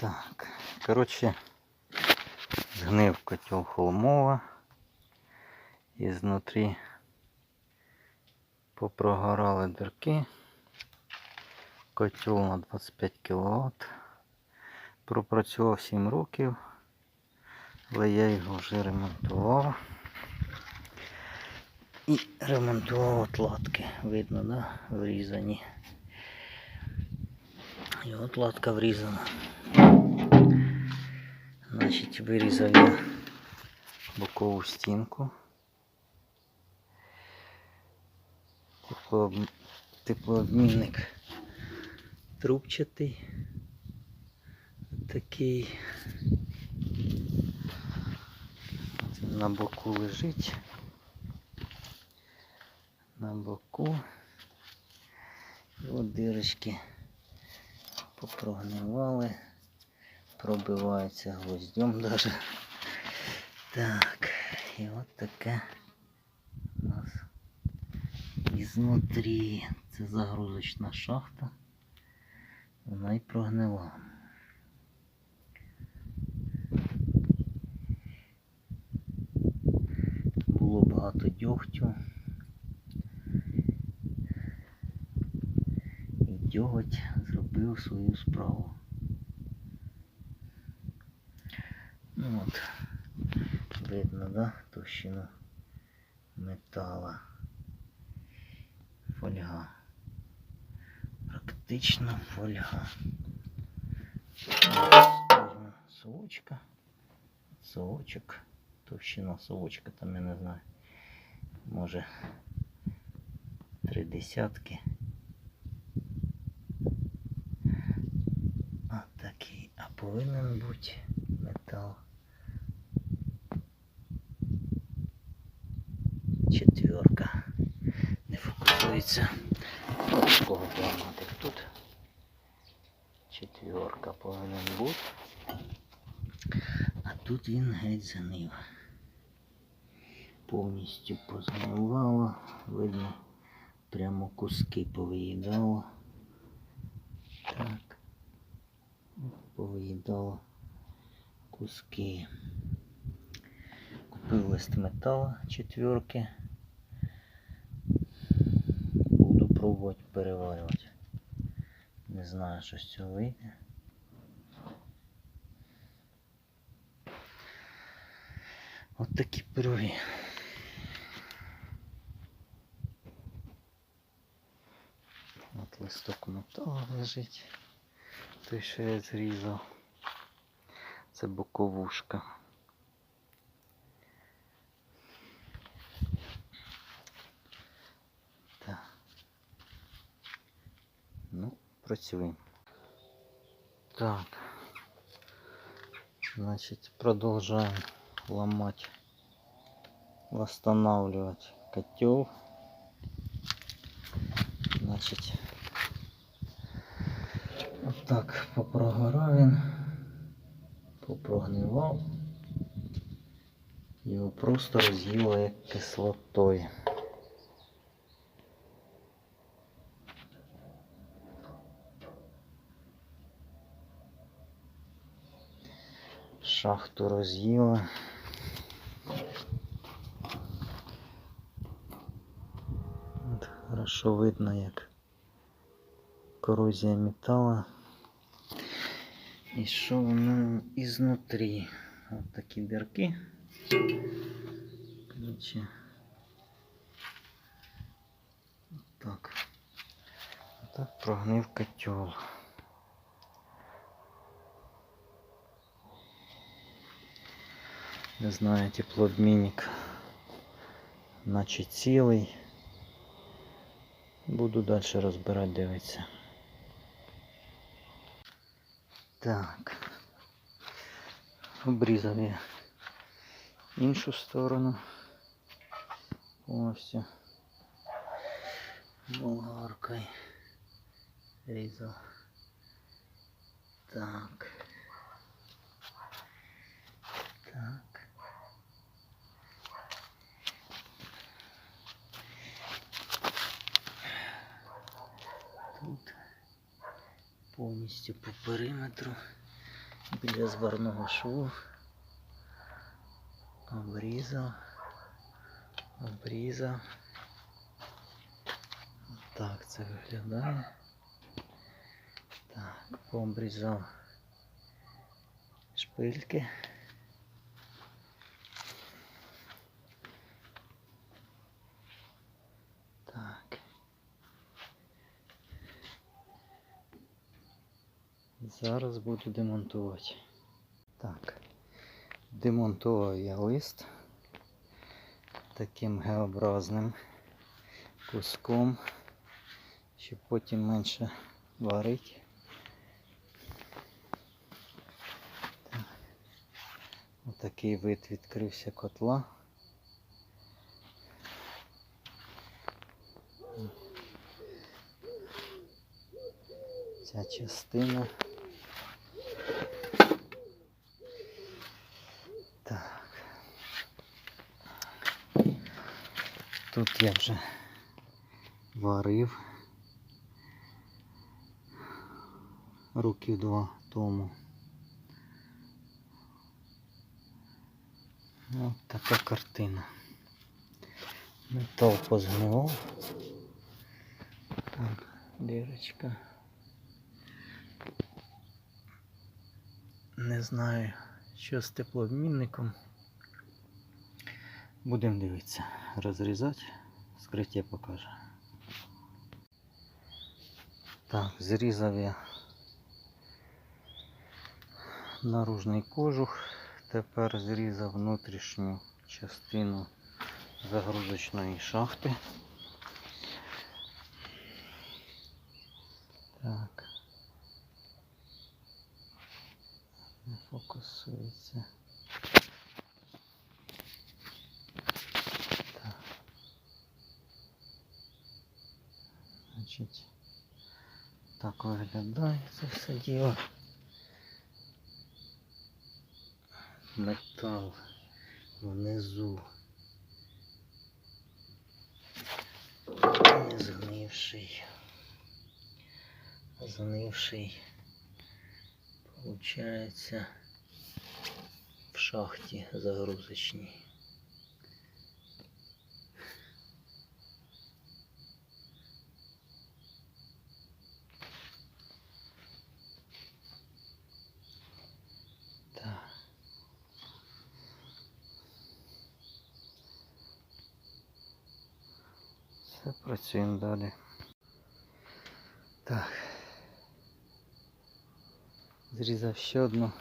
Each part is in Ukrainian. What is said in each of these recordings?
Так, коротше, згнив котел холмова. І знутрі попрогорали дірки. Котел на 25 кВт. Пропрацював 7 років, але я його вже ремонтував. І ремонтував отладки. Видно, да? Врізані. І отладка врізана. Значить, вирізав я бокову стінку. Теплообмінник трубчатий. Такий. На боку лежить. На боку. І от дирочки попрогнивали. Пробиваються гвоздем даже. Так, і от таке у нас ізнутрі. Це загрузочна шахта. Вона і прогнила. Було багато дьогтю. І дьоготь зробив свою справу. Ну от, видно, да, товщину метала. Фольга. Практично фольга. Совочка. Совочок. Товщина совочка там я не знаю. Може три десятки. А такий. А повинен бути метал. Четверка. Не фокусується. Ось кого поламати тут. Четверка повинен бути. А тут він геть занив. Повністю позмивало. Видно, прямо куски повиїдало. Так. Повиїдало куски. Купив лист металу четверки. Пробувати переварювати. Не знаю, що з цього вийде. От такі пироги. От листок металу лежить. Той, що я зрізав. Це боковушка. працюємо. Так. Значит, продолжаем ломать, восстанавливать котел. Значит, вот так попрогорав він, попрогнивав. Його просто роз'їло як кислотою. Шахту роз'їла. Хорошо видно, як корозія металу. І що воно ізнутрі. От такі дірки. Короче. Так. Так прогнив котел. Не знаю, теплообмінник наче цілий. Буду далі розбирати, дивитися. Так. Обрізав я іншу сторону. Повністю болгаркою різав. Так. Так. Повністю по периметру біля зварного шву. Обрізав. Обрізав. Так це виглядає. Так, пообрізав шпильки. Так. Зараз буду демонтувати. Так. Демонтував я лист таким Г-образним куском, щоб потім менше варити. Так. Отакий вид відкрився котла. Ця частина. Так. Тут я вже варив років два тому. Ось така картина. Метал позгнивав. Так, дірочка. Не знаю, що з теплообмінником. Будемо дивитися, розрізати, скриття покаже. Так, зрізав я наружний кожух, тепер зрізав внутрішню частину загрузочної шахти. Так. Не фокусується. Так. Значить, так виглядає це все діло. Метал внизу. Не згнивший. Згнивший. Получається в шахті загрузочній. Все, працюємо далі. Так. Зрізав ще одну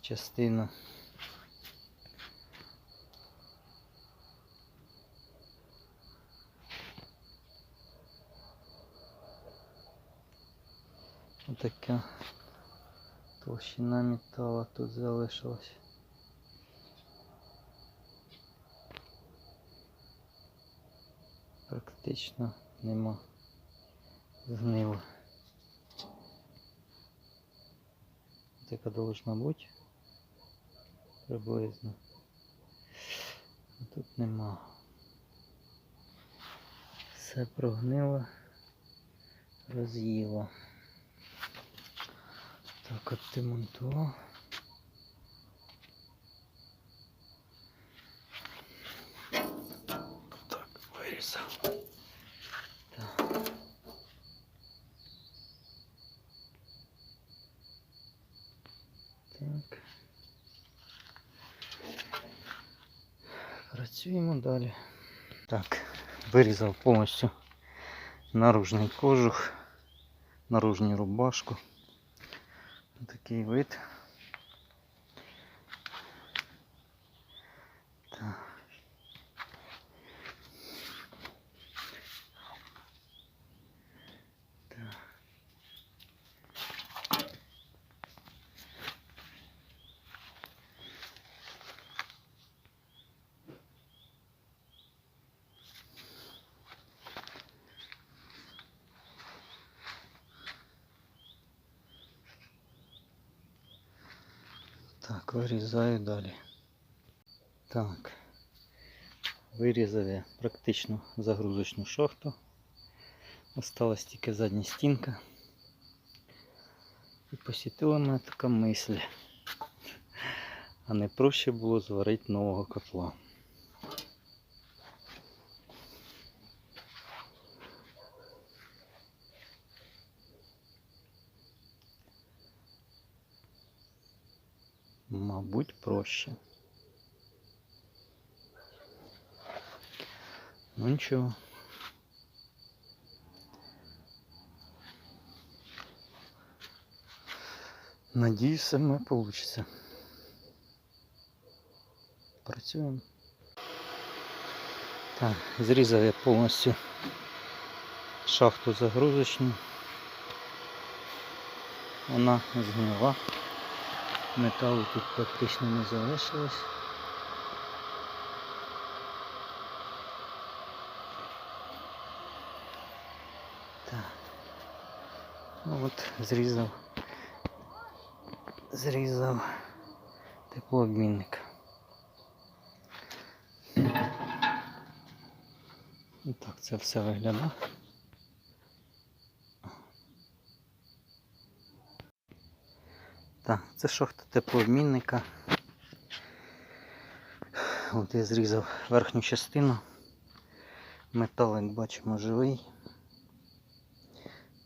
частину. Отака толщина металу тут залишилась. Практично нема згнило. Така должна бути приблизно. А Тут нема. Все прогнило, роз'їло. Так, от демонтував. Вирізав. Так. Так. Працюємо далі. Так, вирізав повністю наружний кожух, наружню рубашку. Такий вид. Вирізаю далі. Так. Вирізав я практично загрузочну шахту. Осталась тільки задня стінка. І посітила мене така мисль. А не проще було зварити нового котла. проще. Ну нічого. Надіюсь, все в мене вийде. Працюємо. Так, зрізав я повністю шахту загрузочну. Вона згнила. Металу тут практично не залишилось. Так. Ну от зрізав. Зрізав теплообмінник. Так це все виглядає. Так, це шахта теплообмінника. От я зрізав верхню частину. Метал, як бачимо, живий.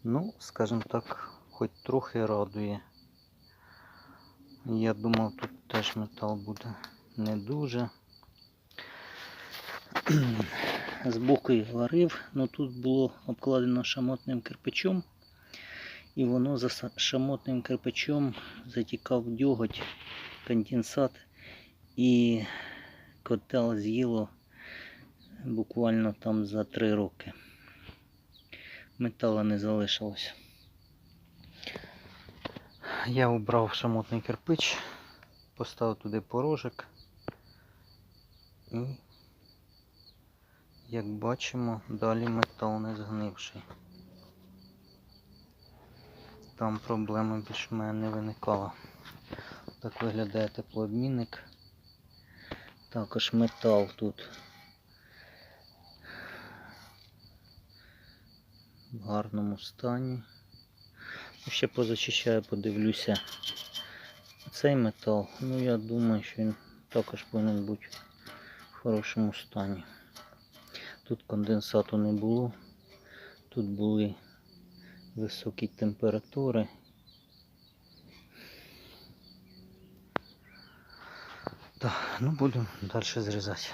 Ну, скажімо так, хоч трохи радує. Я думав, тут теж метал буде не дуже. Збоку я варив, але тут було обкладено шамотним кирпичом. І воно за шамотним кирпичом затікав дьоготь, конденсат і котел з'їло буквально там за три роки. Метала не залишилось. Я убрав шамотний кирпич, поставив туди порожок і, як бачимо, далі метал не згнивший. Там проблеми більш мене не виникало. Так виглядає теплообмінник. Також метал тут в гарному стані. Ще позачищаю, подивлюся. Цей метал, ну я думаю, що він також повинен бути в хорошому стані. Тут конденсату не було, тут були високі температури. Так, ну будемо далі зрізати.